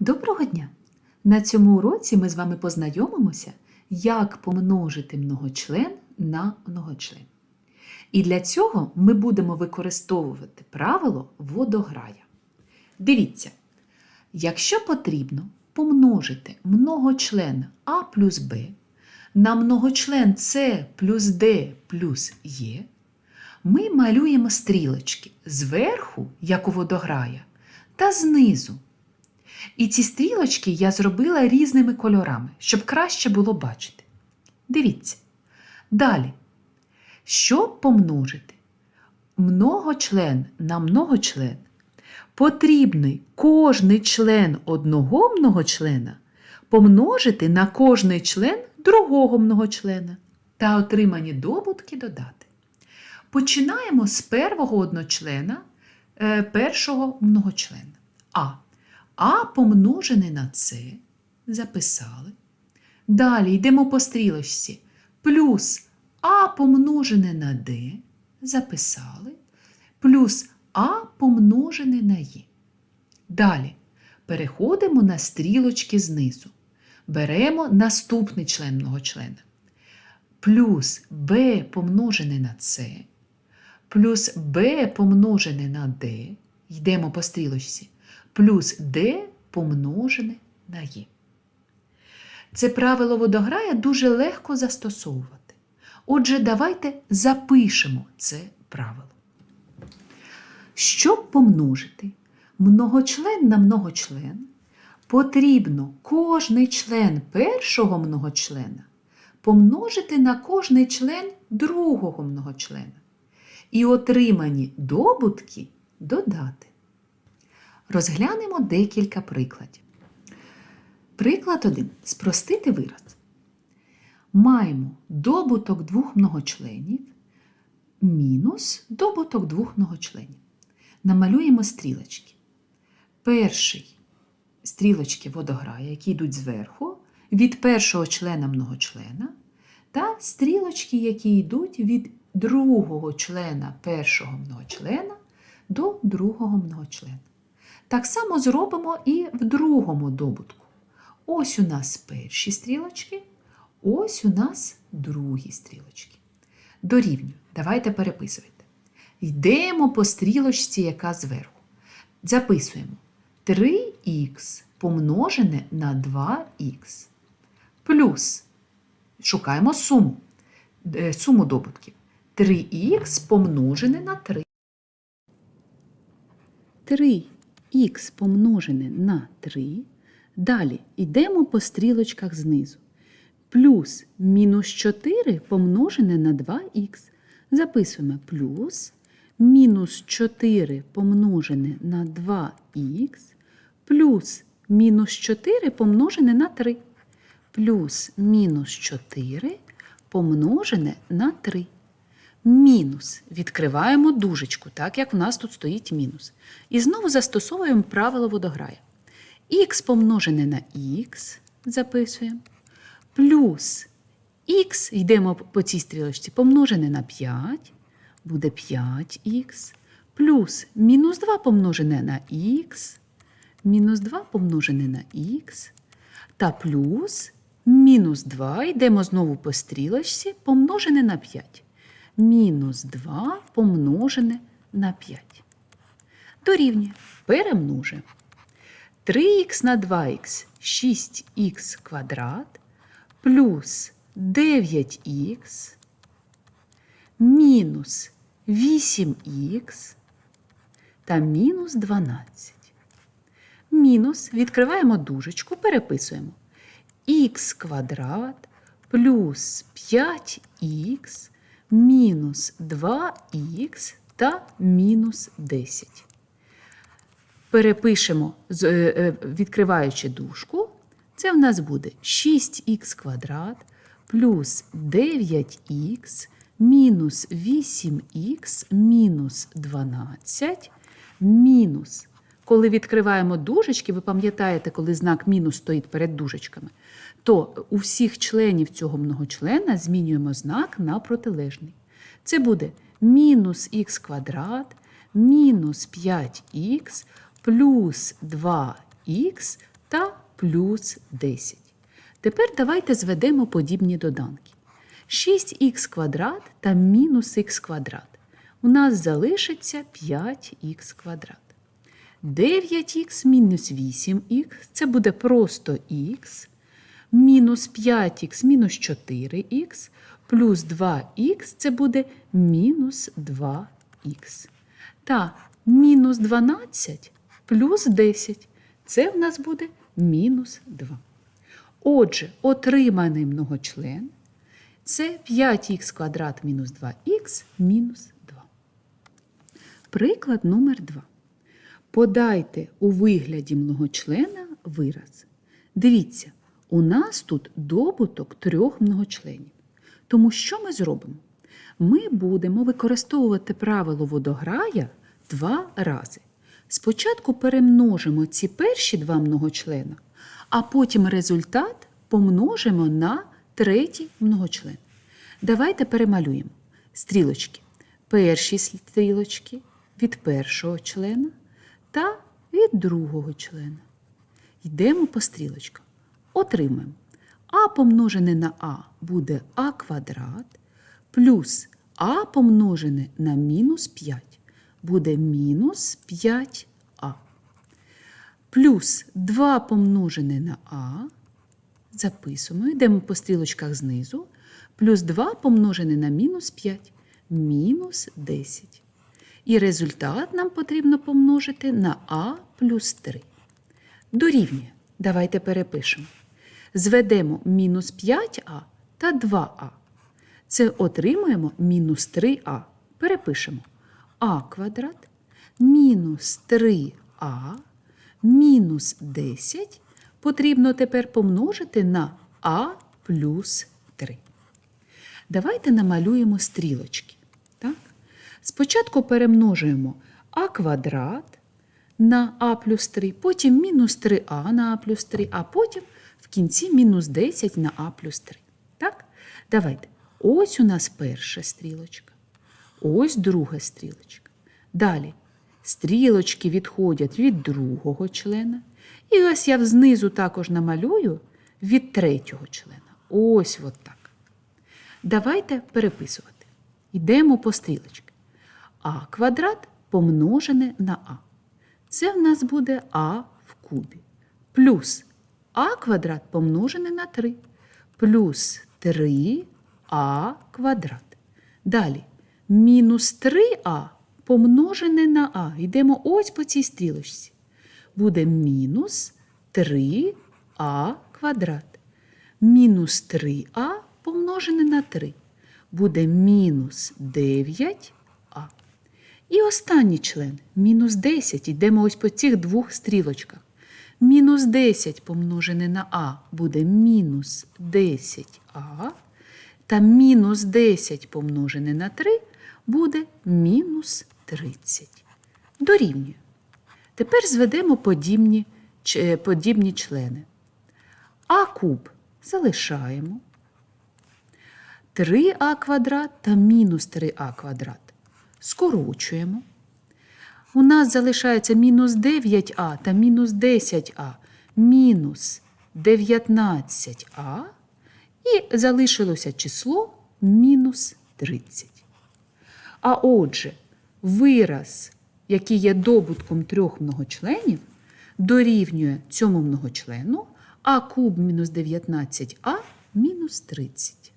Доброго дня! На цьому уроці ми з вами познайомимося, як помножити многочлен на многочлен. І для цього ми будемо використовувати правило водограя. Дивіться, якщо потрібно помножити многочлен А плюс Б на многочлен С плюс Д плюс Е, ми малюємо стрілочки зверху, як у водограя, та знизу. І ці стрілочки я зробила різними кольорами, щоб краще було бачити. Дивіться. Далі. Щоб помножити многочлен на многочлен, потрібний кожний член одного многочлена помножити на кожний член другого многочлена та отримані добутки додати. Починаємо з первого одночлена е, першого многочлена. А. А помножене на С записали. Далі йдемо по стрілочці. Плюс А помножене на Д записали. Плюс А помножене на Є. Далі переходимо на стрілочки знизу. Беремо наступний член многочлена. Плюс Б помножене на С, плюс Б помножене на Д. Йдемо по стрілочці плюс d помножене на є. Це правило водограя дуже легко застосовувати. Отже, давайте запишемо це правило. Щоб помножити многочлен на многочлен, потрібно кожний член першого многочлена помножити на кожний член другого многочлена і отримані добутки додати. Розглянемо декілька прикладів. Приклад 1. Спростити вираз. Маємо добуток двох многочленів мінус добуток двох многочленів. Намалюємо стрілочки. Перший стрілочки водограя, які йдуть зверху, від першого члена многочлена, та стрілочки, які йдуть від другого члена першого многочлена до другого многочлена. Так само зробимо і в другому добутку. Ось у нас перші стрілочки, ось у нас другі стрілочки. Дорівнюю. Давайте переписуйте. Йдемо по стрілочці, яка зверху. Записуємо 3х помножене на 2х. Плюс шукаємо суму. е, Суму добутків. 3х помножене на 3. 3 х помножене на 3. Далі йдемо по стрілочках знизу. Плюс мінус 4 помножене на 2х. Записуємо плюс мінус 4 помножене на 2х, плюс мінус 4 помножене на 3. Плюс мінус 4 помножене на 3 мінус. Відкриваємо дужечку, так як у нас тут стоїть мінус. І знову застосовуємо правило водограя. Х помножене на х, записуємо. Плюс х, йдемо по цій стрілочці, помножене на 5, буде 5х. Плюс мінус 2 помножене на х, мінус 2 помножене на х. Та плюс мінус 2, йдемо знову по стрілочці, помножене на 5 мінус 2 помножене на 5. Дорівнює. Перемножуємо. 3х на 2х 6х квадрат плюс 9х мінус 8х та мінус 12. Мінус відкриваємо дужечку, переписуємо х квадрат плюс 5х мінус 2х та мінус 10. Перепишемо, е, е, відкриваючи дужку, це в нас буде 6х квадрат плюс 9х мінус 8х мінус 12 мінус. Коли відкриваємо дужечки, ви пам'ятаєте, коли знак мінус стоїть перед дужечками, то у всіх членів цього многочлена змінюємо знак на протилежний. Це буде мінус х квадрат, мінус 5х плюс 2х та плюс 10. Тепер давайте зведемо подібні доданки. 6х квадрат та мінус х квадрат. У нас залишиться 5х квадрат. 9х мінус 8х це буде просто х, мінус 5х мінус 4х, плюс 2х це буде мінус 2х. Та мінус 12 плюс 10 це в нас буде мінус 2. Отже, отриманий многочлен це 5х квадрат мінус 2х мінус 2. Приклад номер 2. Подайте у вигляді многочлена вираз. Дивіться, у нас тут добуток трьох многочленів. Тому що ми зробимо? Ми будемо використовувати правило водограя два рази. Спочатку перемножимо ці перші два многочлена, а потім результат помножимо на третій многочлен. Давайте перемалюємо стрілочки. Перші стрілочки від першого члена та від другого члена. Йдемо по стрілочкам. Отримаємо. А помножене на А буде А квадрат, плюс А помножене на мінус 5 буде мінус 5А. Плюс 2 помножене на А. Записуємо, йдемо по стрілочках знизу. Плюс 2 помножене на мінус 5 мінус 10. І результат нам потрібно помножити на А плюс 3. Дорівнює. Давайте перепишемо. Зведемо мінус 5а та 2а. Це отримаємо мінус 3а. Перепишемо а квадрат мінус 3а мінус 10 потрібно тепер помножити на а плюс 3. Давайте намалюємо стрілочки. Так? Спочатку перемножуємо а квадрат на а плюс 3, потім мінус 3а на а плюс 3, а потім кінці мінус 10 на а плюс 3. Так? Давайте. Ось у нас перша стрілочка. Ось друга стрілочка. Далі стрілочки відходять від другого члена. І ось я знизу також намалюю від третього члена. Ось от так. Давайте переписувати. Йдемо по стрілочки. А квадрат помножене на А. Це в нас буде А в кубі. Плюс А квадрат помножене на 3. Плюс 3А квадрат. Далі мінус 3а помножене на а. Йдемо ось по цій стрілочці. Буде мінус 3а квадрат. Мінус 3а помножене на 3. Буде мінус 9а. І останній член мінус 10. Йдемо ось по цих двох стрілочках. Мінус 10 помножене на а буде мінус 10а. Та мінус 10 помножене на 3 буде мінус 30. Дорівнює. Тепер зведемо подібні, подібні члени. А куб залишаємо. 3а квадрат та мінус 3а квадрат. Скорочуємо. У нас залишається мінус 9а та мінус 10а, мінус 19а. І залишилося число мінус 30. А отже, вираз, який є добутком трьох многочленів, дорівнює цьому многочлену, а куб мінус 19а мінус 30.